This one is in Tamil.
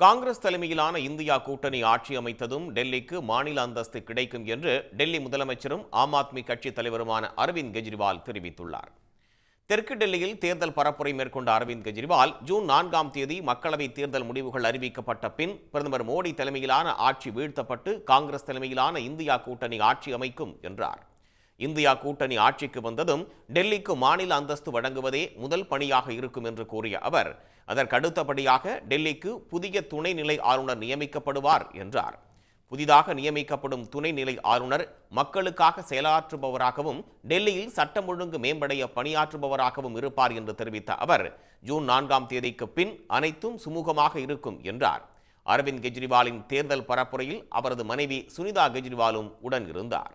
காங்கிரஸ் தலைமையிலான இந்தியா கூட்டணி ஆட்சி அமைத்ததும் டெல்லிக்கு மாநில அந்தஸ்து கிடைக்கும் என்று டெல்லி முதலமைச்சரும் ஆம் ஆத்மி கட்சி தலைவருமான அரவிந்த் கெஜ்ரிவால் தெரிவித்துள்ளார். தெற்கு டெல்லியில் தேர்தல் பரப்புரை மேற்கொண்ட அரவிந்த் கெஜ்ரிவால் ஜூன் நான்காம் தேதி மக்களவை தேர்தல் முடிவுகள் அறிவிக்கப்பட்ட பின் பிரதமர் மோடி தலைமையிலான ஆட்சி வீழ்த்தப்பட்டு காங்கிரஸ் தலைமையிலான இந்தியா கூட்டணி ஆட்சி அமைக்கும் என்றார். இந்தியா கூட்டணி ஆட்சிக்கு வந்ததும் டெல்லிக்கு மாநில அந்தஸ்து வழங்குவதே முதல் பணியாக இருக்கும் என்று கூறிய அவர் அதற்கடுத்தபடியாக டெல்லிக்கு புதிய துணைநிலை ஆளுநர் நியமிக்கப்படுவார் என்றார். புதிதாக நியமிக்கப்படும் துணைநிலை ஆளுநர் மக்களுக்காக செயலாற்றுபவராகவும் டெல்லியில் சட்டம் ஒழுங்கு மேம்படைய பணியாற்றுபவராகவும் இருப்பார் என்று தெரிவித்த அவர் ஜூன் நான்காம் தேதிக்கு பின் அனைத்தும் சுமூகமாக இருக்கும் என்றார். அரவிந்த் கெஜ்ரிவாலின் தேர்தல் பரப்புரையில் அவரது மனைவி சுனிதா கெஜ்ரிவாலும் உடன் இருந்தார்.